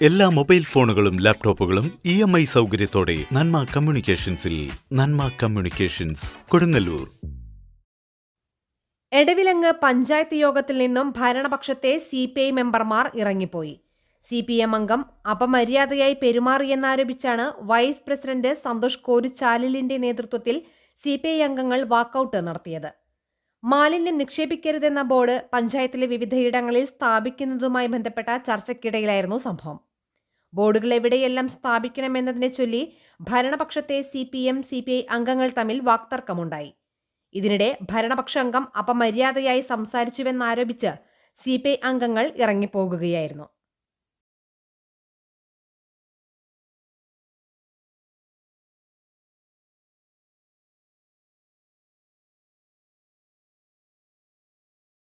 എല്ലാ മൊബൈൽ ഫോണുകളും ലാപ്ടോപ്പുകളും ഇ എം ഐ സൗകര്യത്തോടെ നന്മ കമ്മ്യൂണിക്കേഷൻസിൽ നന്മ കമ്മ്യൂണിക്കേഷൻസ് കൊടുങ്ങല്ലൂർ. എടവിലങ്ങ് പഞ്ചായത്ത് യോഗത്തിൽ നിന്നും ഭരണപക്ഷത്തെ സി പി ഐ മെമ്പർമാർ ഇറങ്ങിപ്പോയി. സി പി എം അംഗം അപമര്യാദയായി പെരുമാറിയെന്നാരോപിച്ചാണ് വൈസ് പ്രസിഡന്റ് സന്തോഷ് കോരിച്ചാലിലിന്റെ നേതൃത്വത്തിൽ സി പി ഐ അംഗങ്ങൾ വാക്കൌട്ട് നടത്തിയത്. മാലിന്യം നിക്ഷേപിക്കരുതെന്ന ബോർഡ് പഞ്ചായത്തിലെ വിവിധയിടങ്ങളിൽ സ്ഥാപിക്കുന്നതുമായി ബന്ധപ്പെട്ട ചർച്ചയ്ക്കിടയിലായിരുന്നു സംഭവം. ബോർഡുകൾ എവിടെയെല്ലാം സ്ഥാപിക്കണമെന്നതിനെ ചൊല്ലി ഭരണപക്ഷത്തെ C P M C P I അംഗങ്ങൾ തമ്മിൽ വാക്തർക്കമുണ്ടായി. ഇതിനിടെ ഭരണപക്ഷ അംഗം അപമര്യാദയായി സംസാരിച്ചുവെന്നാരോപിച്ച് സി പി ഐ അംഗങ്ങൾ ഇറങ്ങിപ്പോകുകയായിരുന്നു.